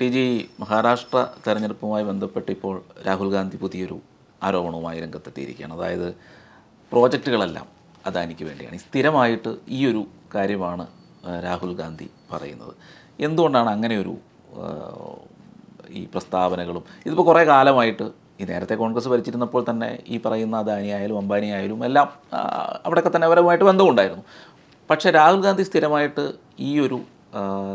T G Maharashtra തെരഞ്ഞെടുപ്പുമായി ബന്ധപ്പെട്ട് ഇപ്പോൾ രാഹുൽ ഗാന്ധി പുതിയൊരു ആരോപണവുമായി രംഗത്തെത്തിയിരിക്കുകയാണ്. അതായത് പ്രോജക്റ്റുകളെല്ലാം അദാനിക്ക് വേണ്ടിയാണ്. സ്ഥിരമായിട്ട് ഈ ഒരു കാര്യമാണ് രാഹുൽ ഗാന്ധി പറയുന്നത്. എന്തുകൊണ്ടാണ് അങ്ങനെയൊരു ഈ പ്രസ്താവനകളും? ഇതിപ്പോൾ കുറേ കാലമായിട്ട് ഈ നേരത്തെ കോൺഗ്രസ് ഭരിച്ചിരുന്നപ്പോൾ തന്നെ ഈ പറയുന്ന അദാനി ആയാലും അംബാനി ആയാലും എല്ലാം അവിടെയൊക്കെ തന്നെ അവരുമായിട്ട് ബന്ധമുണ്ടായിരുന്നു. പക്ഷേ രാഹുൽ ഗാന്ധി സ്ഥിരമായിട്ട് ഈ ഒരു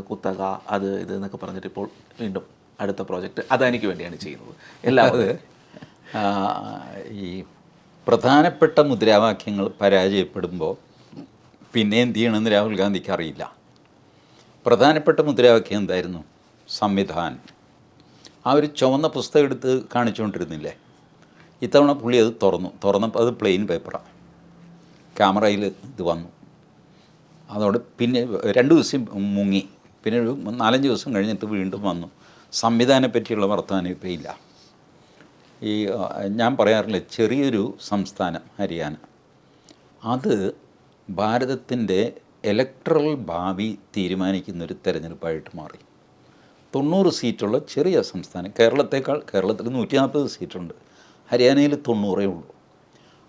കുത്തക അത് ഇത് എന്നൊക്കെ പറഞ്ഞിട്ട് ഇപ്പോൾ വീണ്ടും അടുത്ത പ്രോജക്റ്റ് അദാനിക്ക് വേണ്ടിയാണ് ചെയ്യുന്നത്. എല്ലാവരും ഈ പ്രധാനപ്പെട്ട മുദ്രാവാക്യങ്ങൾ പരാജയപ്പെടുമ്പോൾ പിന്നെ എന്ത് ചെയ്യണമെന്ന് രാഹുൽ ഗാന്ധിക്ക് അറിയില്ല. പ്രധാനപ്പെട്ട മുദ്രാവാക്യം എന്തായിരുന്നു? സംവിധാൻ. ആ ഒരു ചുവന്ന പുസ്തകം എടുത്ത് കാണിച്ചുകൊണ്ടിരുന്നില്ലേ? ഇത്തവണ പുള്ളി അത് തുറന്നു. തുറന്നപ്പോൾ അത് പ്ലെയിൻ പേപ്പറാണ് ക്യാമറയിൽ ഇത് വന്നു. അതോടെ പിന്നെ രണ്ട് ദിവസം മുങ്ങി. പിന്നെ ഒരു നാലഞ്ച് ദിവസം കഴിഞ്ഞിട്ട് വീണ്ടും വന്നു. സംവിധാനെ പറ്റിയുള്ള വർത്തമാനം ഇപ്പോൾ ഇല്ല. ഈ ഞാൻ പറയാറില്ല ചെറിയൊരു സംസ്ഥാനം ഹരിയാന. അത് ഭാരതത്തിന്റെ ഇലക്ട്രൽ ഭാവി തീരുമാനിക്കുന്നൊരു തെരഞ്ഞെടുപ്പായിട്ട് മാറി. തൊണ്ണൂറ് സീറ്റുള്ള ചെറിയ സംസ്ഥാനം കേരളത്തേക്കാൾ കേരളത്തിൽ നൂറ്റി നാൽപ്പത് സീറ്റുണ്ട്. ഹരിയാനയിൽ തൊണ്ണൂറേ ഉള്ളൂ.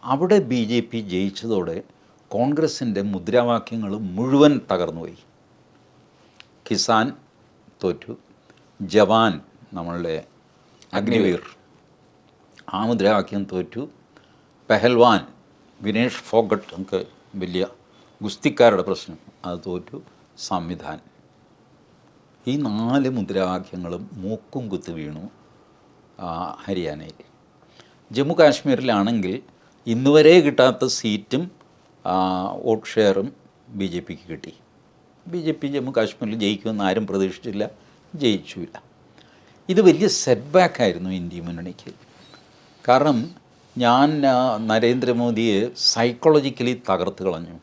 അവിടെ ബി ജെ പി ജയിച്ചതോടെ കോൺഗ്രസിന്റെ മുദ്രാവാക്യങ്ങൾ മുഴുവൻ തകർന്നുപോയി. കിസാൻ തോറ്റു ജവാൻ നമ്മളുടെ അഗ്നിവീർ. ആ മുദ്രാവാക്യം തോറ്റു. പെഹൽവാൻ വിനേഷ് ഫോഗട്ട് നമുക്ക് വലിയ ഗുസ്തിക്കാരുടെ പ്രശ്നം അത് തോറ്റു. സംവിധാൻ. ഈ നാല് മുദ്രാവാക്യങ്ങളും മൂക്കും കുത്തി വീണു ഹരിയാനയിൽ. ജമ്മു കാശ്മീരിലാണെങ്കിൽ ഇന്നുവരെ കിട്ടാത്ത സീറ്റും വോട്ട് ഷെയറും ബി ജെ പിക്ക് കിട്ടി. ബി ജെ പി ജമ്മു കാശ്മീരിൽ ജയിക്കുമെന്ന് ആരും പ്രതീക്ഷിച്ചില്ല ജയിച്ചുമില്ല. ഇത് വലിയ സെറ്റ് ബാക്ക് ആയിരുന്നു ഇന്ത്യ മുന്നണിക്ക്. കാരണം ഞാൻ നരേന്ദ്രമോദിയെ സൈക്കോളജിക്കലി തകർത്ത് കളഞ്ഞു.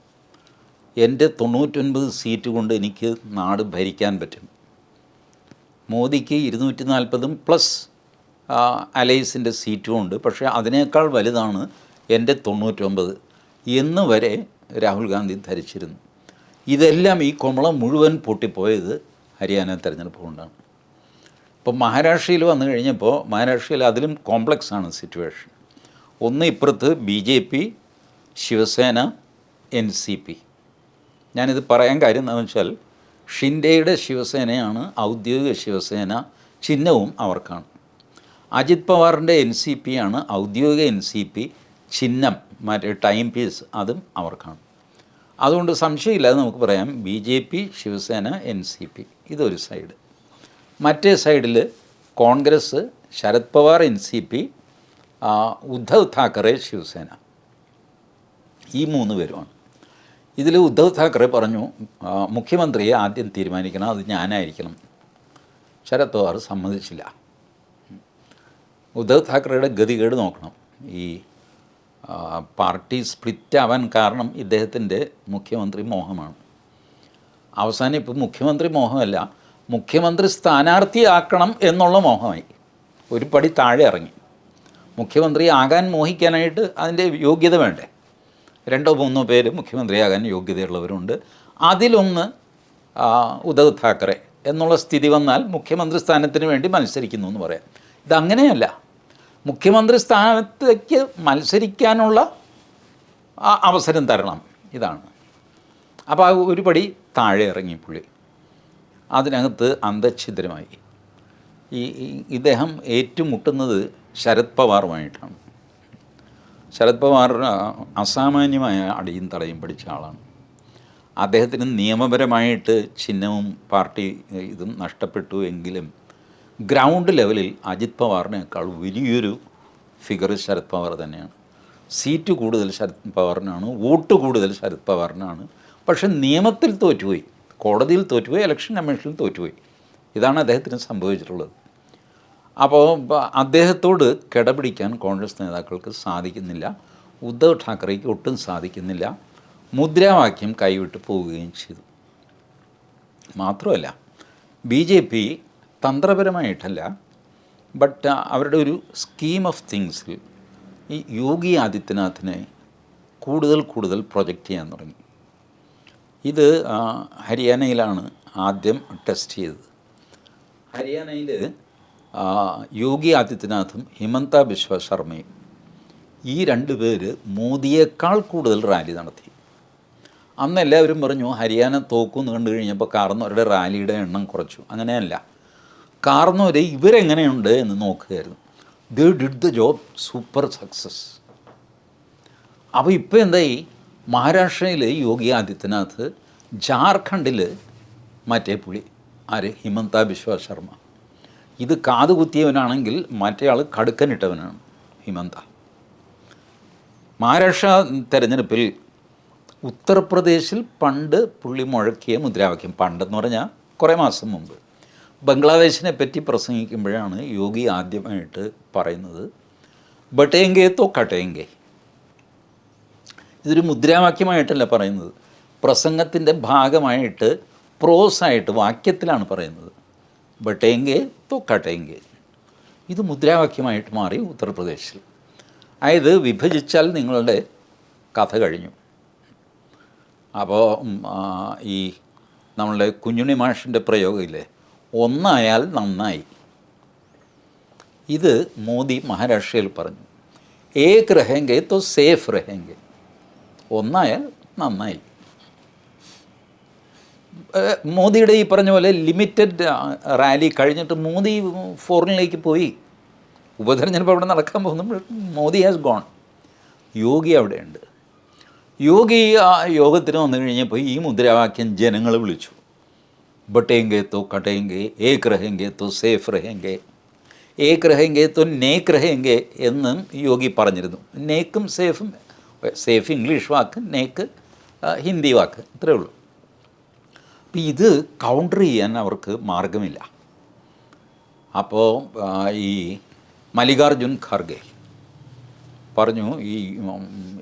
എന്റെ തൊണ്ണൂറ്റൊൻപത് സീറ്റ് കൊണ്ട് എനിക്ക് നാട് ഭരിക്കാൻ പറ്റും. മോദിക്ക് ഇരുന്നൂറ്റി നാൽപ്പതും പ്ലസ് അലൈസിന്റെ സീറ്റും ഉണ്ട് പക്ഷേ അതിനേക്കാൾ വലുതാണ് എന്റെ തൊണ്ണൂറ്റൊമ്പത് എന്ന് വരെ രാഹുൽ ഗാന്ധി ധരിച്ചിരുന്നു. ഇതെല്ലാം ഈ കുമളം മുഴുവൻ പൊട്ടിപ്പോയത് ഹരിയാന തെരഞ്ഞെടുപ്പ് കൊണ്ടാണ്. ഇപ്പം മഹാരാഷ്ട്രയിൽ വന്നു കഴിഞ്ഞപ്പോൾ മഹാരാഷ്ട്രയിൽ അതിലും കോംപ്ലക്സ് ആണ് സിറ്റുവേഷൻ. ഒന്ന് ഇപ്പുറത്ത് B J P Shivsena N C P. ഞാനിത് പറയാൻ കാര്യം എന്താണെന്ന് വെച്ചാൽ ഷിൻഡെയുടെ ശിവസേനയാണ് ഔദ്യോഗിക ശിവസേന ചിഹ്നവും അവർക്കാണ്. അജിത് പവാറിന്റെ എൻ സി പി ആണ് ഔദ്യോഗിക എൻ സി പി ചിഹ്നം മറ്റേ ടൈം പീസ് അതും അവർക്കാണ് അതുകൊണ്ട് സംശയമില്ലാതെ നമുക്ക് പറയാം B J P Shivsena N C P ഇതൊരു സൈഡ്. മറ്റേ സൈഡിൽ Congress Sharad Pawar N C P Uddhav Thackeray Shivsena. ഈ മൂന്ന് പേരുമാണ്. ഇതിൽ ഉദ്ധവ് താക്കറെ പറഞ്ഞു മുഖ്യമന്ത്രിയെ ആദ്യം തീരുമാനിക്കണം അത് ഞാനായിരിക്കണം. ശരത് പവാർ സമ്മതിച്ചില്ല. ഉദ്ധവ് താക്കറയുടെ ഗതികേട് നോക്കണം. ഈ പാർട്ടി സ്പ്ലിറ്റ് ആവാൻ കാരണം ഇദ്ദേഹത്തിന്റെ മുഖ്യമന്ത്രി മോഹമാണ്. അവസാനം ഇപ്പം മുഖ്യമന്ത്രി മോഹമല്ല മുഖ്യമന്ത്രി സ്ഥാനാർത്ഥിയാക്കണം എന്നുള്ള മോഹമായി. ഒരു പടി താഴെ ഇറങ്ങി. മുഖ്യമന്ത്രി ആകാൻ മോഹിക്കാനായിട്ട് അതിന്റെ യോഗ്യത വേണ്ടേ? രണ്ടോ മൂന്നോ പേര് മുഖ്യമന്ത്രിയാകാൻ യോഗ്യതയുള്ളവരുണ്ട്. അതിലൊന്ന് ഉദ്ധവ് താക്കറെ എന്നുള്ള സ്ഥിതി വന്നാൽ മുഖ്യമന്ത്രി സ്ഥാനത്തിന് വേണ്ടി മത്സരിക്കുന്നു എന്ന് പറയാം. ഇതങ്ങനെയല്ല. മുഖ്യമന്ത്രി സ്ഥാനത്തേക്ക് മത്സരിക്കാനുള്ള അവസരം തരണം. ഇതാണ്. അപ്പോൾ ആ ഒരു പടി താഴെ ഇറങ്ങി പുള്ളി. അതിനകത്ത് അന്തഛിദ്രമായി. ഈ- ഇദ്ദേഹം ഏറ്റുമുട്ടുന്നത് ശരത് പവാറുമായിട്ടാണ്. ശരത് പവാർ അസാമാന്യമായ അടിയും തടയും പഠിച്ച ആളാണ്. അദ്ദേഹത്തിന് നിയമപരമായിട്ട് ചിഹ്നവും പാർട്ടി ഇതും നഷ്ടപ്പെട്ടു എങ്കിലും ഗ്രൗണ്ട് ലെവലിൽ അജിത് പവാറിനേക്കാൾ വലിയൊരു ഫിഗർ ശരത് പവാർ തന്നെയാണ്. സീറ്റ് കൂടുതൽ ശരത് പവാറിനാണ് വോട്ട് കൂടുതൽ ശരത് പവാറിനാണ്. പക്ഷേ നിയമത്തിൽ തോറ്റുപോയി കോടതിയിൽ തോറ്റുപോയി ഇലക്ഷൻ കമ്മീഷനിൽ തോറ്റുപോയി. ഇതാണ് അദ്ദേഹത്തിന് സംഭവിച്ചിട്ടുള്ളത്. അപ്പോൾ അദ്ദേഹത്തോട് കിടപിടിക്കാൻ കോൺഗ്രസ് നേതാക്കൾക്ക് സാധിക്കുന്നില്ല. ഉദ്ധവ് ഠാക്കറേക്ക് ഒട്ടും സാധിക്കുന്നില്ല. മുദ്രാവാക്യം കൈവിട്ട് പോവുകയും ചെയ്തു. മാത്രമല്ല ബി ജെ പി തന്ത്രപരമായിട്ടല്ല ബട്ട് അവരുടെ ഒരു സ്കീം ഓഫ് തിങ്സിൽ ഈ യോഗി ആദിത്യനാഥിനെ കൂടുതൽ കൂടുതൽ പ്രൊജക്റ്റ് ചെയ്യാൻ തുടങ്ങി. ഇത് ഹരിയാനയിലാണ് ആദ്യം ടെസ്റ്റ് ചെയ്തത്. ഹരിയാനയിൽ യോഗി ആദിത്യനാഥും ഹിമന്ത ബിശ്വ ശർമ്മയും ഈ രണ്ട് പേര് മോദിയേക്കാൾ കൂടുതൽ റാലി നടത്തി. അന്ന് എല്ലാവരും പറഞ്ഞു ഹരിയാന തോക്കുമെന്ന് കണ്ടു കഴിഞ്ഞപ്പോൾ കാരണം അവരുടെ റാലിയുടെ എണ്ണം കുറച്ചു. അങ്ങനെയല്ല. കാർന്നവർ ഇവരെങ്ങനെയുണ്ട് എന്ന് നോക്കുകയായിരുന്നു. They did the job super success അപ്പോൾ ഇപ്പോൾ എന്തായി? മഹാരാഷ്ട്രയിൽ യോഗി ആദിത്യനാഥ് ജാർഖണ്ഡിൽ മറ്റേ പുളി ആര്? ഹിമന്ത ബിശ്വ ശർമ്മ. ഇത് കാതുകുത്തിയവനാണെങ്കിൽ ആൾ കടുക്കനിട്ടവനാണ് ഹിമന്ത. മഹാരാഷ്ട്ര തെരഞ്ഞെടുപ്പിൽ ഉത്തർപ്രദേശിൽ പണ്ട് പുള്ളി മുഴക്കിയ മുദ്രാവാക്യം പണ്ടെന്ന് പറഞ്ഞാൽ കുറേ മാസം മുമ്പ്. ബംഗ്ലാദേശിനെ പറ്റി പ്രസംഗിക്കുമ്പോഴാണ് യോഗി ആദ്യമായിട്ട് പറയുന്നത്. ബട്ടേങ്കെ തോ കട്ടേങ്കെ. ഇതൊരു മുദ്രാവാക്യമായിട്ടല്ല പറയുന്നത്. പ്രസംഗത്തിന്റെ ഭാഗമായിട്ട് പ്രോസായിട്ട് വാക്യത്തിലാണ് പറയുന്നത്. ബട്ടേങ്കെ തോ കട്ടേങ്കെ. ഇത് മുദ്രാവാക്യമായിട്ട് മാറി ഉത്തർപ്രദേശിൽ. അതായത് വിഭജിച്ചാൽ നിങ്ങളുടെ കഥ കഴിഞ്ഞു. അപ്പോൾ ഈ നമ്മളുടെ കുഞ്ഞുണ്ണി മാഷിന്റെ പ്രയോഗമില്ലേ ഒന്നായാൽ നന്നായി. ഇത് മോദി മഹാരാഷ്ട്രയിൽ പറഞ്ഞു. ഏക് രഹെങ്കെ തോ സേഫ് രഹെങ്കെ. ഒന്നായാൽ നന്നായി. മോദിയുടെ ഈ പറഞ്ഞ പോലെ ലിമിറ്റഡ് റാലി കഴിഞ്ഞിട്ട് മോദി ഫോറിനിലേക്ക് പോയി. ഉപതെരഞ്ഞെടുപ്പ് അവിടെ നടക്കാൻ പോകുന്നു മോദി ഹാസ് ഗോൺ യോഗി അവിടെയുണ്ട്. യോഗി ആ യോഗത്തിന് വന്നു കഴിഞ്ഞപ്പോൾ ഈ മുദ്രാവാക്യം ജനങ്ങൾ വിളിച്ചു. ബട്ടേങ്കെ तो कटेंगे एक रहेंगे तो സേഫ് रहेंगे ഏക് രഹെങ്കെ തോ നേക്ക് രഹെങ്കെ എന്നും യോഗി പറഞ്ഞിരുന്നു. നേക്കും സേഫും സേഫ് ഇംഗ്ലീഷ് വാക്ക് നേക്ക് ഹിന്ദി വാക്ക് ഇത്രയേ ഉള്ളൂ. അപ്പം ഇത് കൗണ്ടർ ചെയ്യാൻ അവർക്ക് മാർഗമില്ല. അപ്പോൾ ഈ മല്ലികാർജുൻ ഖാർഗെ പറഞ്ഞു ഈ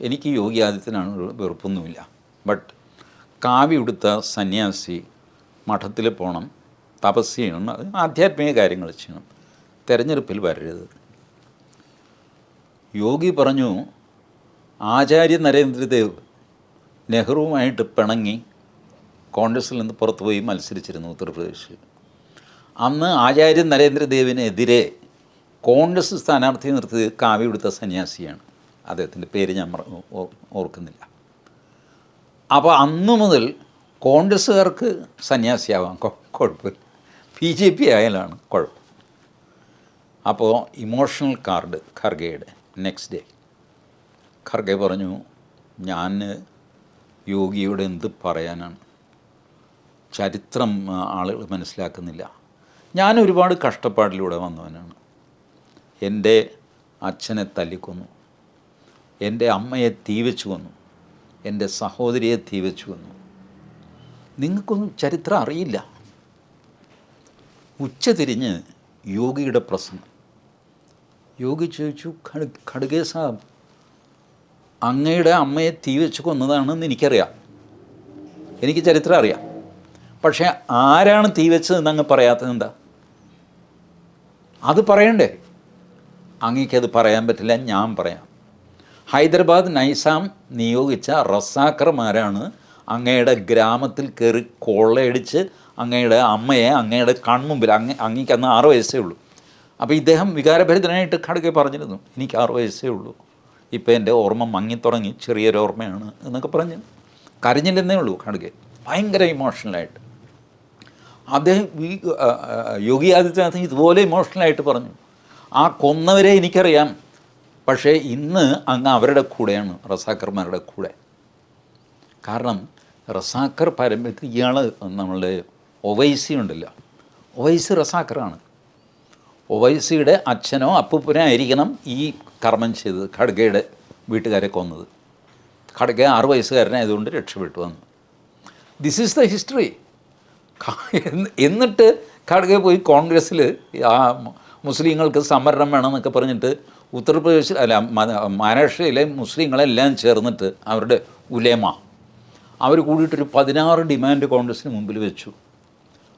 എനിക്ക് യോഗി ആദിത്യനാണ് വെറുപ്പൊന്നുമില്ല. ബട്ട് കാവി ഉടുത്ത സന്യാസി മഠത്തിൽ പോകണം തപസ് ചെയ്യണം ആധ്യാത്മിക കാര്യങ്ങൾ ചെയ്യണം. തിരഞ്ഞെടുപ്പിൽ വരരുത്. യോഗി പറഞ്ഞു ആചാര്യ നരേന്ദ്രദേവ് നെഹ്റുവുമായിട്ട് പിണങ്ങി കോൺഗ്രസിൽ നിന്ന് പുറത്തുപോയി മത്സരിച്ചിരുന്നു ഉത്തർപ്രദേശിൽ. അന്ന് ആചാര്യ നരേന്ദ്രദേവിനെതിരെ കോൺഗ്രസ് സ്ഥാനാർത്ഥി നിർത്തിയത് കാവ്യ കൊടുത്ത സന്യാസിയാണ്. അദ്ദേഹത്തിന്റെ പേര് ഞാൻ ഓർക്കുന്നില്ല. അപ്പോൾ അന്നു മുതൽ കോൺഗ്രസ്സുകാർക്ക് സന്യാസിയാവാം. കുഴപ്പമില്ല ബി ജെ പി ആയാലാണ് കുഴപ്പം. അപ്പോൾ ഇമോഷണൽ കാർഡ് ഖർഗയുടെ നെക്സ്റ്റ് ഡേ. ഖർഗെ പറഞ്ഞു ഞാൻ യോഗിയോട് എന്ത് പറയാനാണ്? ചരിത്രം ആളുകൾ മനസ്സിലാക്കുന്നില്ല. ഞാൻ ഒരുപാട് കഷ്ടപ്പാടിലൂടെ വന്നവനാണ്. എന്റെ അച്ഛനെ തല്ലിക്കൊന്നു. എന്റെ അമ്മയെ തീവച്ചു കൊന്നു. എന്റെ സഹോദരിയെ തീവച്ചു കൊന്നു. നിങ്ങൾക്കൊന്നും ചരിത്രം അറിയില്ല. ഉച്ച തിരിഞ്ഞ് യോഗിയുടെ പ്രസംഗം. യോഗി ചോദിച്ചു ഖഡ് ഖഡ്ഗെ സാബ് അങ്ങയുടെ അമ്മയെ തീ വെച്ച് കൊന്നതാണെന്ന് എനിക്കറിയാം. എനിക്ക് ചരിത്രം അറിയാം. പക്ഷേ ആരാണ് തീ വെച്ചതെന്ന് അങ്ങ് പറയാത്തത് എന്താ? അത് പറയണ്ടേ? അങ്ങേക്കത് പറയാൻ പറ്റില്ല ഞാൻ പറയാം. ഹൈദരാബാദ് നൈസാം നിയോഗിച്ച റസാക്കർമാരാണ് അങ്ങയുടെ ഗ്രാമത്തിൽ കയറി കൊള്ളയടിച്ച് അങ്ങയുടെ അമ്മയെ അങ്ങയുടെ കൺമുമ്പിൽ അങ്ങ അങ്ങേക്ക് അന്ന് ആറ് വയസ്സേ ഉള്ളൂ. അപ്പോൾ ഇദ്ദേഹം വികാരഭരിതനായിട്ട് കടുക്കെ പറഞ്ഞിരുന്നു. എനിക്ക് ആറ് വയസ്സേ ഉള്ളൂ. ഇപ്പോൾ എന്റെ ഓർമ്മ മങ്ങിത്തുടങ്ങി ചെറിയൊരു ഓർമ്മയാണ് എന്നൊക്കെ പറഞ്ഞ്. കരഞ്ഞില്ലെന്നേ ഉള്ളൂ കടുകെ ഭയങ്കര ഇമോഷണലായിട്ട് അദ്ദേഹം യോഗി ആദിത്യനാഥ് ഇതുപോലെ ഇമോഷണലായിട്ട് പറഞ്ഞു. ആ കൊന്നവരെ എനിക്കറിയാം. പക്ഷേ ഇന്ന് അങ്ങ് അവരുടെ കൂടെയാണ് റസാക്കർമാരുടെ കൂടെ. കാരണം റസാക്കർ പാരമ്പര്യത്തിൽ ഇയാൾ നമ്മളുടെ ഒവൈസി ഉണ്ടല്ലോ. ഒവൈസി റസാക്കറാണ് ഒവൈസിയുടെ അച്ഛനോ അപ്പൂപ്പനോ ആയിരിക്കണം ഈ കർമ്മം ചെയ്തത് ഖഡ്ഗയുടെ വീട്ടുകാരെ കൊന്നത്. ഖഡ്ഗ ആറ് വയസ്സുകാരനായതുകൊണ്ട് രക്ഷപ്പെട്ടു വന്നു. ദിസ് ഈസ് ദ ഹിസ്റ്ററി എന്നിട്ട് ഖഡ്ഗ പോയി കോൺഗ്രസ്സിൽ ആ മുസ്ലിങ്ങൾക്ക് സംവരണം വേണമെന്നൊക്കെ പറഞ്ഞിട്ട് ഉത്തർപ്രദേശിൽ അല്ല മഹാരാഷ്ട്രയിലെ മുസ്ലിങ്ങളെല്ലാം ചേർന്നിട്ട് അവരുടെ ഉലേമ അവർ കൂടിയിട്ടൊരു പതിനാറ് ഡിമാൻഡ് കോൺഗ്രസ്സിന് മുമ്പിൽ വെച്ചു.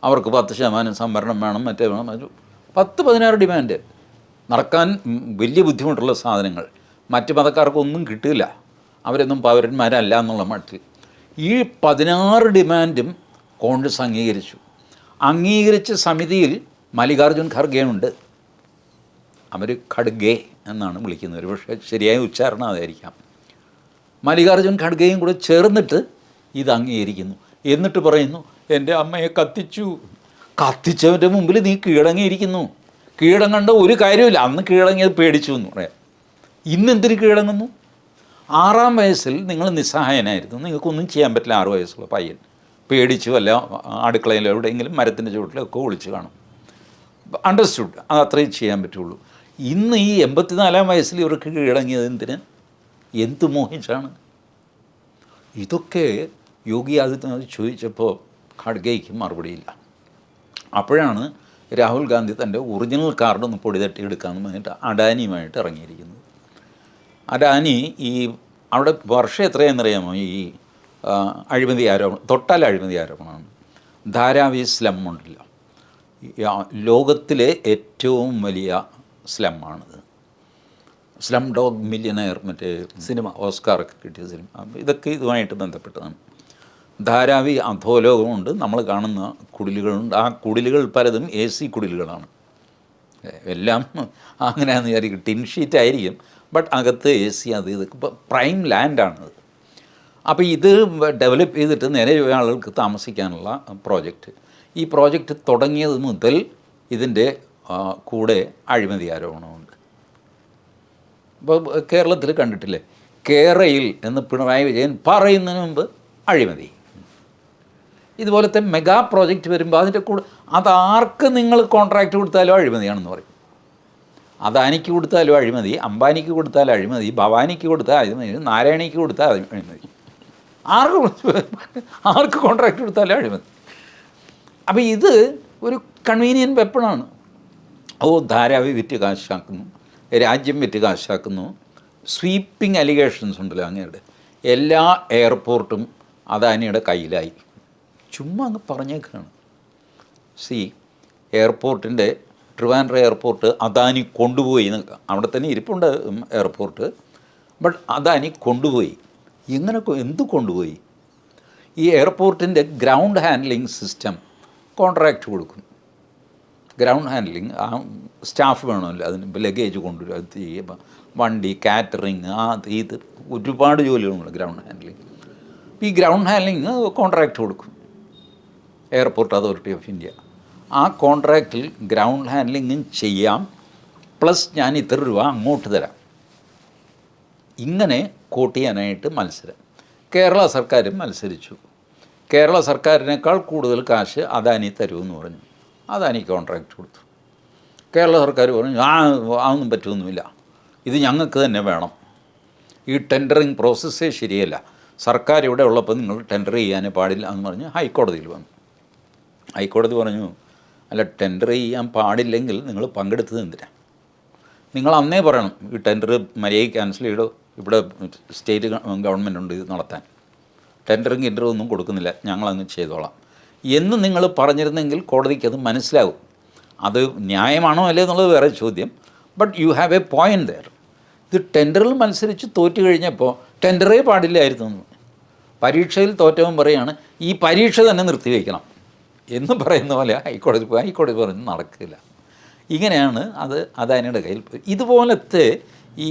അവർക്ക് പത്ത് ശതമാനം സംവരണം വേണം മറ്റേ വേണം പത്ത് പതിനാറ് ഡിമാൻഡ്. നടക്കാൻ വലിയ ബുദ്ധിമുട്ടുള്ള സാധനങ്ങൾ. മറ്റ് മതക്കാർക്കൊന്നും കിട്ടില്ല അവരൊന്നും പൗരന്മാരല്ല എന്നുള്ള മട്ടിൽ. ഈ പതിനാറ് ഡിമാൻഡും കോൺഗ്രസ് അംഗീകരിച്ചു. അംഗീകരിച്ച സമിതിയിൽ മല്ലികാർജുൻ ഖർഗെയുണ്ട്. അവർ ഖഡ്ഗെ എന്നാണ് വിളിക്കുന്നത്. പക്ഷേ ശരിയായ ഉച്ചാരണം അതായിരിക്കാം മല്ലികാർജുൻ ഖഡ്ഗെയും കൂടെ ചേർന്നിട്ട് ഇത് അംഗീകരിക്കുന്നു. എന്നിട്ട് പറയുന്നു എന്റെ അമ്മയെ കത്തിച്ചു. കത്തിച്ചവന്റെ മുമ്പിൽ നീ കീഴടങ്ങിയിരിക്കുന്നു. കീഴടങ്ങേണ്ട ഒരു കാര്യമില്ല അന്ന് കീഴടങ്ങിയത് പേടിച്ചു എന്ന് പറയാം. ഇന്നെന്തിന് കീഴടങ്ങുന്നു? ആറാം വയസ്സിൽ നിങ്ങൾ നിസ്സഹായനായിരുന്നു. നിങ്ങൾക്കൊന്നും ചെയ്യാൻ പറ്റില്ല ആറു വയസ്സുള്ള പയ്യൻ. പേടിച്ചു അല്ല അടുക്കളയിലോ എവിടെയെങ്കിലും മരത്തിന്റെ ചുവട്ടിലൊക്കെ ഒളിച്ച് കാണും. അണ്ടർസ്റ്റുഡ്. അത് അത്രയും ചെയ്യാൻ പറ്റുള്ളൂ. ഇന്ന് ഈ എൺപത്തിനാലാം വയസ്സിൽ ഇവർക്ക് കീഴടങ്ങിയത് എന്തിന്? എന്ത് മോഹിച്ചാണ്? ഇതൊക്കെ യോഗി ആദിത്യനാഥ് ചോദിച്ചപ്പോൾ ഖാഡ്ഗേക്ക് മറുപടിയില്ല. അപ്പോഴാണ് രാഹുൽ ഗാന്ധി തന്റെ ഒറിജിനൽ കാർഡ് ഒന്ന് പൊടി തട്ടി എടുക്കാമെന്ന് പറഞ്ഞിട്ട് അഡാനിയുമായിട്ട് ഇറങ്ങിയിരിക്കുന്നത്. അഡാനി ഈ അവിടെ വർഷം എത്രയാണെന്നറിയാമോ? ഈ അഴിമതി ആരോപണം തൊട്ടാൽ അഴിമതി ആരോപണമാണ്. ധാരാവി സ്ലം ഉണ്ടല്ലോ. ലോകത്തിലെ ഏറ്റവും വലിയ സ്ലമ്മാണിത്. സ്ലം ഡോഗ് മില്യനയർ മറ്റേ സിനിമ. ഓസ്കാറൊക്കെ കിട്ടിയ സിനിമ. ഇതൊക്കെ ഇതുമായിട്ട് ബന്ധപ്പെട്ടതാണ്. ധാരാവി അധോലോകമുണ്ട് നമ്മൾ കാണുന്ന കുടിലുകളുണ്ട്. ആ കുടിലുകൾ പലതും എ സി കുടിലുകളാണ്. എല്ലാം അങ്ങനെയാണെന്ന് വിചാരിക്കും. ടിൻ ഷീറ്റ് ആയിരിക്കും. ബട്ട് അകത്ത് എ സി അത് ഇത് ഇപ്പോൾ പ്രൈം ലാൻഡാണത് അപ്പോൾ ഇത് ഡെവലപ്പ് ചെയ്തിട്ട് നിലവിലെ ആളുകൾക്ക് താമസിക്കാനുള്ള പ്രോജക്റ്റ്. ഈ പ്രോജക്റ്റ് തുടങ്ങിയത് മുതൽ ഇതിന്റെ കൂടെ അഴിമതി ആരോപണമുണ്ട്. ഇപ്പോൾ കേരളത്തിൽ കണ്ടിട്ടില്ലേ? കേരയിൽ എന്ന് പിണറായി വിജയൻ പറയുന്നതിന് മുമ്പ് അഴിമതി. ഇതുപോലത്തെ മെഗാ പ്രോജക്റ്റ് വരുമ്പോൾ അതിന്റെ കൂടെ അതാർക്ക് നിങ്ങൾ കോൺട്രാക്റ്റ് കൊടുത്താലും അഴിമതിയാണെന്ന് പറയും. അദാനിക്ക് കൊടുത്താലും അഴിമതി അംബാനിക്ക് കൊടുത്താലും അഴിമതി ഭവാനിക്ക് കൊടുത്താൽ അഴിമതി നാരായണിക്ക് കൊടുത്താൽ അഴിമതി. ആർക്ക് ആർക്ക് കോൺട്രാക്റ്റ് കൊടുത്താലും അഴിമതി. അപ്പോൾ ഇത് ഒരു കൺവീനിയൻ വെപ്പണാണ് ഓ ധാരാവി വിറ്റ് കാശാക്കുന്നു രാജ്യം വിറ്റ് കാശാക്കുന്നു. സ്വീപ്പിംഗ് അലിഗേഷൻസ് ഉണ്ടല്ലോ അങ്ങയുടെ എല്ലാ എയർപോർട്ടും അദാനിയുടെ കയ്യിലായി. ചുമ്മാ അങ്ങ് പറഞ്ഞേക്കാണ്. സി എയർപോർട്ടിന്റെ ട്രിവാൻഡ്ര എയർപോർട്ട് അദാനി കൊണ്ടുപോയി അവിടെ തന്നെ ഇരിപ്പുണ്ട് എയർപോർട്ട്. ബട്ട് അദാനി കൊണ്ടുപോയി. എങ്ങനെ എന്ത് കൊണ്ടുപോയി? ഈ എയർപോർട്ടിന്റെ ഗ്രൗണ്ട് ഹാൻഡ്ലിംഗ് സിസ്റ്റം കോൺട്രാക്റ്റ് കൊടുക്കും. ഗ്രൗണ്ട് ഹാൻഡ്ലിംഗ് ആ സ്റ്റാഫ് വേണമല്ലോ അതിന് ലഗേജ് കൊണ്ടുവരും അത് ചെയ്യുമ്പോൾ വണ്ടി കാറ്ററിങ് ആ ഇത് ഒരുപാട് ജോലികളുണ്ട് ഗ്രൗണ്ട് ഹാൻഡ്ലിംഗ്. ഈ ഗ്രൗണ്ട് ഹാൻഡ്ലിംഗ് കോൺട്രാക്റ്റ് കൊടുക്കും. Airport authority of India. ആ കോൺട്രാക്റ്റിൽ ഗ്രൗണ്ട് ഹാൻഡ്ലിങ്ങും ചെയ്യാം. പ്ലസ് ഞാൻ ഇത്ര രൂപ അങ്ങോട്ട് തരാം. ഇങ്ങനെ കോട്ട് ചെയ്യാനായിട്ട് മത്സരം. കേരള സർക്കാരും മത്സരിച്ചു. കേരള സർക്കാരിനേക്കാൾ കൂടുതൽ കാശ് അദാനി തരുമെന്ന് പറഞ്ഞു. അദാനി കോൺട്രാക്റ്റ് കൊടുത്തു. കേരള സർക്കാർ പറഞ്ഞു ആ അതൊന്നും പറ്റുമൊന്നുമില്ല ഇത് ഞങ്ങൾക്ക് തന്നെ വേണം. ഈ ടെൻഡറിങ് പ്രോസസ്സേ ശരിയല്ല. സർക്കാർ ഇവിടെ ഉള്ളപ്പോൾ നിങ്ങൾ ടെൻഡർ ചെയ്യാനേ പാടില്ല എന്ന് പറഞ്ഞ് ഹൈക്കോടതിയിൽ വന്നു. ഹൈക്കോടതി പറഞ്ഞു അല്ല ടെൻഡർ ചെയ്യാൻ പാടില്ലെങ്കിൽ നിങ്ങൾ പങ്കെടുത്തത് എന്തിനാ? നിങ്ങൾ അന്നേ പറയണം ഈ ടെൻഡർ മര്യാദയ്ക്ക് ക്യാൻസൽ ചെയ്തോ ഇവിടെ സ്റ്റേറ്റ് ഗവൺമെന്റ് ഉണ്ട് ഇത് നടത്താൻ. ടെൻഡറും കിൻഡറും ഒന്നും കൊടുക്കുന്നില്ല ഞങ്ങളങ്ങ് ചെയ്തോളാം. എന്ന് നിങ്ങൾ പറഞ്ഞിരുന്നെങ്കിൽ കോടതിക്ക് അത് മനസ്സിലാകും അത് ന്യായമാണോ അല്ലേ എന്നുള്ളത് വേറെ ചോദ്യം. But you have a point there ഇത് ടെൻഡറിൽ മത്സരിച്ച് തോറ്റു കഴിഞ്ഞപ്പോൾ ടെൻഡറേ പാടില്ലായിരുന്നു പരീക്ഷയിൽ തോറ്റവൻ പറയുകയാണ് ഈ പരീക്ഷ തന്നെ നിർത്തിവെക്കണം. എന്ന് പറയുന്ന പോലെ ഹൈക്കോടതി പോയി ഹൈക്കോടതി പറഞ്ഞു നടക്കില്ല. ഇങ്ങനെയാണ് അത് അദാനിയുടെ കയ്യിൽ ഇതുപോലത്തെ ഈ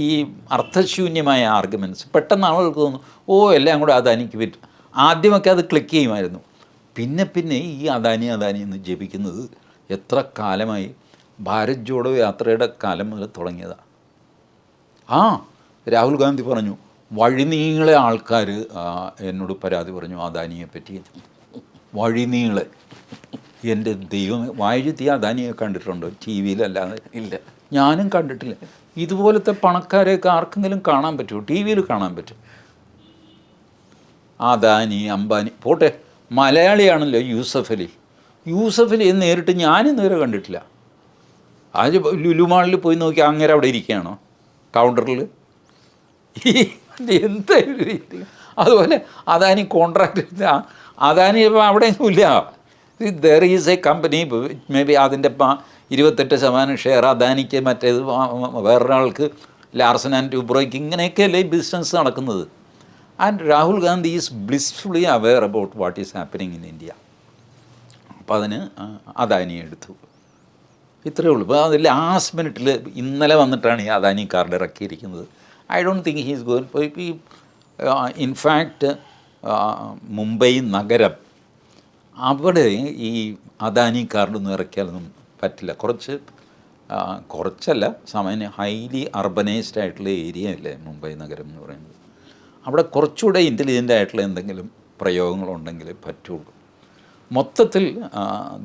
അർത്ഥശൂന്യമായ ആർഗ്യുമെന്റ്സ് പെട്ടെന്ന് ആളുകൾക്ക് തോന്നും ഓ എല്ലാം കൂടെ അദാനിക്ക് പറ്റും. ആദ്യമൊക്കെ അത് ക്ലിക്ക് ചെയ്യുമായിരുന്നു. പിന്നെ പിന്നെ ഈ അദാനി അദാനി എന്ന് ജപിക്കുന്നത് എത്ര കാലമായി? ഭാരത് ജോഡോ യാത്രയുടെ കാലം മുതൽ തുടങ്ങിയതാണ് ആ രാഹുൽ ഗാന്ധി പറഞ്ഞു വഴിനീളെ ആൾക്കാർ എന്നോട് പരാതി പറഞ്ഞു അദാനിയെ പറ്റി വഴിനീളെ എന്റെ ദൈവം വായിച്ചെത്തി അദാനിയെ കണ്ടിട്ടുണ്ടോ? ടി വിയിലല്ലാതെ? ഇല്ല. ഞാനും കണ്ടിട്ടില്ല. ഇതുപോലത്തെ പണക്കാരെയൊക്കെ ആർക്കെങ്കിലും കാണാൻ പറ്റുമോ? ടി വിയിൽ കാണാൻ പറ്റും. അദാനി അംബാനി പോട്ടെ. മലയാളിയാണല്ലോ യൂസഫ് അലി യൂസഫ് അലി നേരിട്ട് ഞാനും നേരെ കണ്ടിട്ടില്ല. ആ ലുലുമാളിൽ പോയി നോക്കി അങ്ങനെ അവിടെ ഇരിക്കുകയാണോ? കൗണ്ടറിൽ? എന്തായാലും രീതി അതുപോലെ അദാനി കോൺട്രാക്ട് അദാനി ഇപ്പം അവിടെയൊന്നുമില്ല there is a company may be അതിന്റെ ഇരുപത്തെട്ട് ശതമാനം ഷെയർ അദാനിക്ക് മറ്റേത് വേറൊരാൾക്ക് ലാർസൻ ആൻഡ് ടൂബ്രോയ്ക്ക് ഇങ്ങനെയൊക്കെയല്ലേ ബിസിനസ് നടക്കുന്നത്. And Rahul Gandhi is blissfully aware about what is happening in India അപ്പം അതിന് അദാനി എടുത്തു. ഇത്രയേ ഉള്ളൂ. ഇപ്പോൾ അത് ലാസ്റ്റ് മിനിറ്റിൽ ഇന്നലെ വന്നിട്ടാണ് ഈ Adani card ഇറക്കിയിരിക്കുന്നത്. I don't think he's going ഇപ്പോൾ ഇൻഫാക്റ്റ് മുംബൈ നഗരം അവിടെ ഈ അദാനി കാർഡൊന്നും ഇറക്കിയാലൊന്നും പറ്റില്ല. കുറച്ച് കുറച്ചല്ല സാമാന്യ ഹൈലി അർബനൈസ്ഡ് ആയിട്ടുള്ള ഏരിയ അല്ലേ മുംബൈ നഗരം എന്ന് പറയുന്നത്. അവിടെ കുറച്ചുകൂടെ ഇന്റലിജന്റ് ആയിട്ടുള്ള എന്തെങ്കിലും പ്രയോഗങ്ങളുണ്ടെങ്കിൽ പറ്റുള്ളൂ. മൊത്തത്തിൽ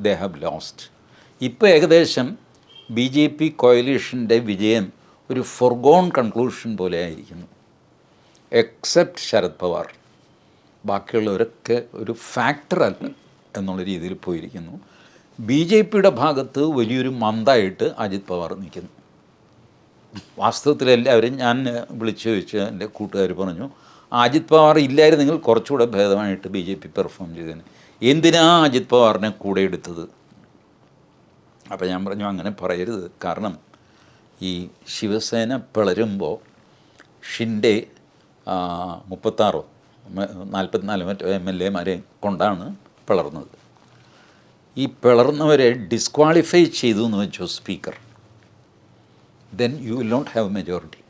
ദേ ഹാവ് ലോസ്റ്റ് ഇപ്പോൾ ഏകദേശം ബി ജെ പി കോയലീഷന്റെ വിജയം ഒരു ഫൊർഗോൺ കൺക്ലൂഷൻ പോലെ ആയിരിക്കുന്നു. എക്സെപ്റ്റ് ശരത് പവാർ. ബാക്കിയുള്ളവരൊക്കെ ഒരു ഫാക്ടർ അല്ല. എന്നുള്ള രീതിയിൽ പോയിരിക്കുന്നു. ബി ജെ പിയുടെ ഭാഗത്ത് വലിയൊരു മന്ദായിട്ട് അജിത് പവാർ നിൽക്കുന്നു. വാസ്തവത്തിൽ എല്ലാവരും ഞാൻ വിളിച്ചു ചോദിച്ച് എന്റെ കൂട്ടുകാർ പറഞ്ഞു അജിത് പവാർ ഇല്ലായിരുന്നെങ്കിൽ കുറച്ചുകൂടെ ഭേദമായിട്ട് ബി ജെ പി പെർഫോം ചെയ്തതിന് എന്തിനാ അജിത് പവാറിനെ കൂടെ എടുത്തത്? അപ്പോൾ ഞാൻ പറഞ്ഞു അങ്ങനെ പറയരുത്. കാരണം ഈ ശിവസേന പിളരുമ്പോൾ ഷിൻഡെ ആ, മുപ്പത്താറോ നാൽപ്പത്തിനാല് മറ്റോ എം എൽ എമാരെ കൊണ്ടാണ് പിളർന്നത്. ഈ പിളർന്നവരെ ഡിസ്ക്വാളിഫൈ ചെയ്തു എന്ന് വെച്ചോ speaker then you will not have majority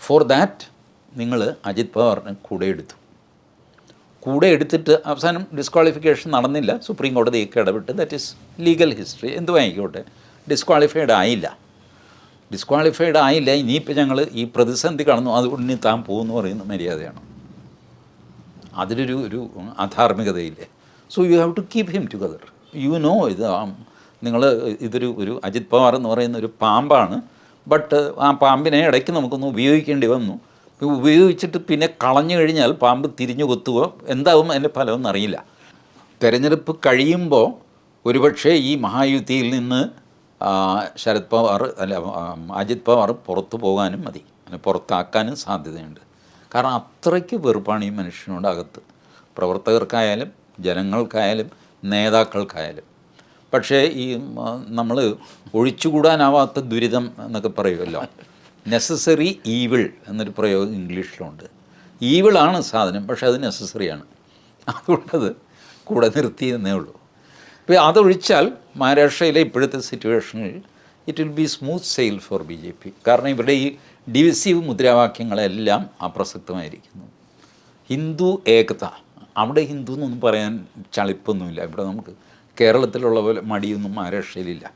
for that നിങ്ങൾ അജിത് പവാറിനെ കൂടെ എടുത്തു. കൂടെ എടുത്തിട്ട് അവസാനം ഡിസ്ക്വാളിഫിക്കേഷൻ നടന്നില്ല. സുപ്രീം കോടതിയൊക്കെ ഇടപെട്ട് ദാറ്റ് ഈസ് ലീഗൽ ഹിസ്റ്ററി എന്ത് വാങ്ങിക്കോട്ടെ ഡിസ്ക്വാളിഫൈഡ് ആയില്ല. ഡിസ്ക്വാളിഫൈഡ് ആയില്ല ഇനിയിപ്പോൾ ഞങ്ങൾ ഈ പ്രതിസന്ധി കാണുന്നു അതുകൊണ്ട് ഇനി താൻ പോകുമെന്ന് പറയുന്ന മര്യാദയാണ്. അതിലൊരു ഒരു അധാർമികതയില്ലേ? So you have to keep him together you know ഇത് നിങ്ങൾ ഇതൊരു ഒരു അജിത് പവാർ എന്ന് പറയുന്ന ഒരു പാമ്പാണ്. ബട്ട് ആ പാമ്പിനെ ഇടയ്ക്ക് നമുക്കൊന്ന് ഉപയോഗിക്കേണ്ടി വന്നു. ഉപയോഗിച്ചിട്ട് പിന്നെ കളഞ്ഞു കഴിഞ്ഞാൽ പാമ്പ് തിരിഞ്ഞു കൊത്തുകയോ എന്താവും അതിന്റെ ഫലമൊന്നും അറിയില്ല. തെരഞ്ഞെടുപ്പ് കഴിയുമ്പോൾ ഒരുപക്ഷെ ഈ മഹായുദ്ധിയിൽ നിന്ന് ശരത് പവാർ അല്ല അജിത് പവാർ പുറത്തു പോകാനും മതി. പുറത്താക്കാനും സാധ്യതയുണ്ട്. കാരണം അത്രയ്ക്ക് വെറുപ്പാണ് ഈ മനുഷ്യനോട് അകത്ത്. പ്രവർത്തകർക്കായാലും ജനങ്ങൾക്കായാലും നേതാക്കൾക്കായാലും. പക്ഷേ ഈ നമ്മൾ ഒഴിച്ചുകൂടാനാവാത്ത ദുരിതം എന്നൊക്കെ പറയുമല്ലോ. നെസസറി ഈവിൾ എന്നൊരു പ്രയോഗം ഇംഗ്ലീഷിലുണ്ട്. ഈവിളാണ് സാധനം പക്ഷേ അത് നെസസറിയാണ് അതുകൊണ്ടത് കൂടെ നിർത്തി എന്നേ ഉള്ളൂ. അപ്പോൾ അതൊഴിച്ചാൽ മഹാരാഷ്ട്രയിലെ ഇപ്പോഴത്തെ സിറ്റുവേഷനിൽ it will be smooth sale for B J P കാരണം ഇവിടെ ഈ ഡിവിസീവ് മുദ്രാവാക്യങ്ങളെല്ലാം അപ്രസക്തമായിരിക്കുന്നു. ഹിന്ദു ഏകത. അവിടെ ഹിന്ദു എന്നൊന്നും പറയാൻ ചളിപ്പൊന്നുമില്ല. ഇവിടെ നമുക്ക് കേരളത്തിലുള്ള പോലെ മടിയൊന്നും മഹാരാഷ്ട്രയിലില്ല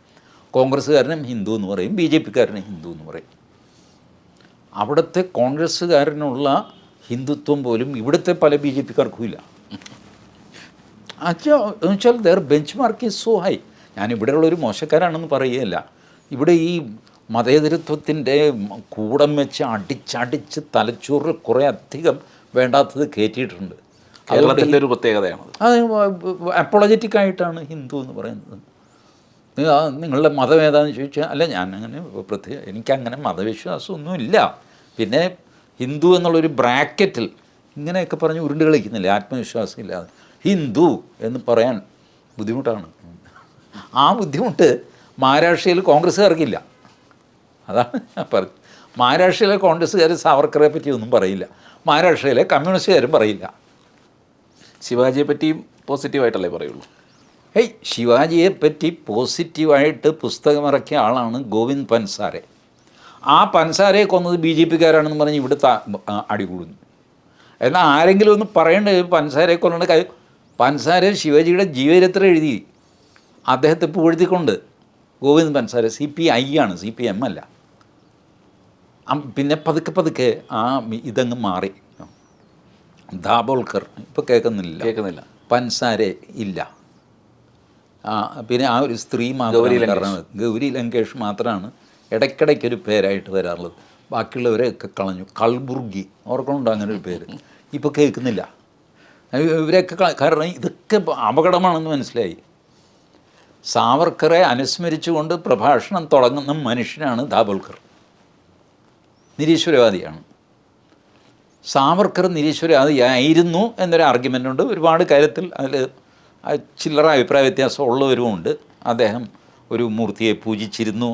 കോൺഗ്രസ്സുകാരനും ഹിന്ദു എന്ന് പറയും ബി ജെ പിക്കാരനും ഹിന്ദു എന്ന് പറയും. അവിടുത്തെ കോൺഗ്രസ്സുകാരനുള്ള ഹിന്ദുത്വം പോലും ഇവിടുത്തെ പല ബി ജെ പിക്കാർക്കും ഇല്ല അച്ഛാ വെച്ചാൽ their benchmark is so high ഞാൻ ഇവിടെയുള്ളൊരു മോശക്കാരാണെന്ന് പറയുകയല്ല. ഇവിടെ ഈ മതേതരത്വത്തിന്റെ കൂടം വെച്ച് അടിച്ചടിച്ച് തലച്ചോറിൽ കുറേ അധികം വേണ്ടാത്തത് കയറ്റിയിട്ടുണ്ട് കേരളത്തിന്റെ ഒരു പ്രത്യേകതയാണ് അത് അപ്പോളജറ്റിക് ആയിട്ടാണ് ഹിന്ദു എന്ന് പറയുന്നത്. നിങ്ങളുടെ മതം ഏതാണെന്ന് ചോദിച്ചാൽ അല്ല ഞാൻ അങ്ങനെ പ്രത്യേക എനിക്കങ്ങനെ മതവിശ്വാസമൊന്നുമില്ല. പിന്നെ ഹിന്ദു എന്നുള്ളൊരു ബ്രാക്കറ്റിൽ ഇങ്ങനെയൊക്കെ പറഞ്ഞ് ഉരുണ്ട് കളിക്കുന്നില്ല ആത്മവിശ്വാസം ഇല്ലാതെ. ഹിന്ദു എന്ന് പറയാൻ ബുദ്ധിമുട്ടാണ്. ആ ബുദ്ധിമുട്ട് മഹാരാഷ്ട്രയിൽ കോൺഗ്രസ്സുകാർക്കില്ല. അതാണ് ഞാൻ പറഞ്ഞത് മഹാരാഷ്ട്രയിലെ കോൺഗ്രസ്സുകാർ സാവർക്കറെ പറ്റി ഒന്നും പറയില്ല. മഹാരാഷ്ട്രയിലെ കമ്മ്യൂണിസ്റ്റുകാരും പറയില്ല. ശിവാജിയെ പറ്റിയും പോസിറ്റീവായിട്ടല്ലേ പറയുള്ളൂ. ഹേയ് ശിവാജിയെ പറ്റി പോസിറ്റീവായിട്ട് പുസ്തകമിറക്കിയ ആളാണ് ഗോവിന്ദ് പൻസാരെ. ആ പൻസാരെ കൊന്നത് ബി ജെ പിക്കാരാണെന്ന് പറഞ്ഞ് ഇവിടെ ത- അടികൂടുന്നു. എന്നാൽ ആരെങ്കിലും ഒന്ന് പറയേണ്ടത് പൻസാരെ കൊല്ലേണ്ട കാര്യം? പൻസാര ശിവാജിയുടെ ജീവചരിത്രം എഴുതി അദ്ദേഹത്തെ പുകഴ്ത്തിക്കൊണ്ട് Govind Pansare C P I ആണ് സി പി എം അല്ല. പിന്നെ പതുക്കെ പതുക്കെ ആ ഇതങ്ങ് മാറി. ദാബോൾക്കർ ഇപ്പോൾ കേൾക്കുന്നില്ല. കേൾക്കുന്നില്ല. പൻസാരെ ഇല്ല. ആ പിന്നെ ആ ഒരു സ്ത്രീ മാത്രമാണ് ഗൗരി ലങ്കേഷ്. മാത്രമാണ് ഇടയ്ക്കിടയ്ക്കൊരു പേരായിട്ട് വരാറുള്ളത്. ബാക്കിയുള്ളവരെയൊക്കെ കളഞ്ഞു. കൾബുർഗി ഓർക്കണുണ്ടോ അങ്ങനെ ഒരു പേര്? ഇപ്പോൾ കേൾക്കുന്നില്ല. ഇവ- ഇവരെയൊക്കെ കാരണം ഇതൊക്കെ അപകടമാണെന്ന് മനസ്സിലായി. സാവർക്കറെ അനുസ്മരിച്ചുകൊണ്ട് പ്രഭാഷണം തുടങ്ങുന്ന മനുഷ്യനാണ് ദാബോൽക്കർ. നിരീശ്വരവാദിയാണ്. സാവർക്കർ നിരീശ്വരവാദിയായിരുന്നു എന്നൊരു ആർഗ്യുമെന്റ് ഉണ്ട്. ഒരുപാട് കാര്യത്തിൽ അതിൽ ചില്ലറ അഭിപ്രായ വ്യത്യാസം ഉള്ളവരുമുണ്ട്. അദ്ദേഹം ഒരു മൂർത്തിയെ പൂജിച്ചിരുന്നു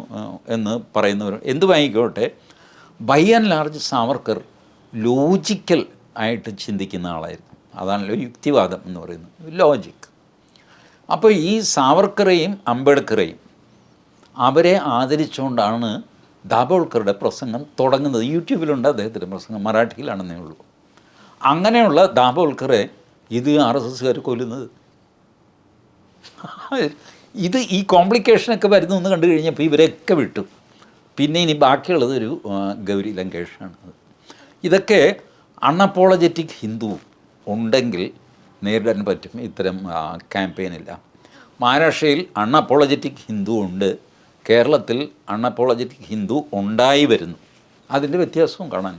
എന്ന് പറയുന്നവർ. എന്ത് വാങ്ങിക്കോട്ടെ by and large Savarkar logical ആയിട്ട് ചിന്തിക്കുന്ന ആളായിരുന്നു. അതാണല്ലോ യുക്തിവാദം എന്ന് പറയുന്നത്. ലോജിക് അപ്പോൾ ഈ സാവർക്കറേയും അംബേദ്കറേയും അവരെ ആദരിച്ചുകൊണ്ടാണ് ദാബോൾക്കറുടെ പ്രസംഗം തുടങ്ങുന്നത് യൂട്യൂബിലുണ്ട് അദ്ദേഹത്തിന്റെ പ്രസംഗം. മറാഠിയിലാണെന്നേ ഉള്ളൂ. അങ്ങനെയുള്ള ദാബോൾക്കറെ ഇത് ആർ എസ് എസ്സുകാർ കൊല്ലുന്നത്. ഇത് ഈ കോംപ്ലിക്കേഷനൊക്കെ വരുന്നു എന്ന് കണ്ടു കഴിഞ്ഞപ്പോൾ ഇവരൊക്കെ വിട്ടു. പിന്നെ ഇനി ബാക്കിയുള്ളത് ഒരു ഗൗരി ലങ്കേഷാണ് ഇതൊക്കെ അൺഅപ്പോളജറ്റിക് ഹിന്ദു ഉണ്ടെങ്കിൽ നേരിടാൻ പറ്റും. ഇത്തരം ക്യാമ്പയിനില്ല. മഹാരാഷ്ട്രയിൽ അൺഅപ്പോളജറ്റിക് ഹിന്ദു ഉണ്ട്. കേരളത്തിൽ അൺഅപ്പോളജറ്റിക് ഹിന്ദു ഉണ്ടായി വരുന്നു. അതിന്റെ വ്യത്യാസവും കാണാൻ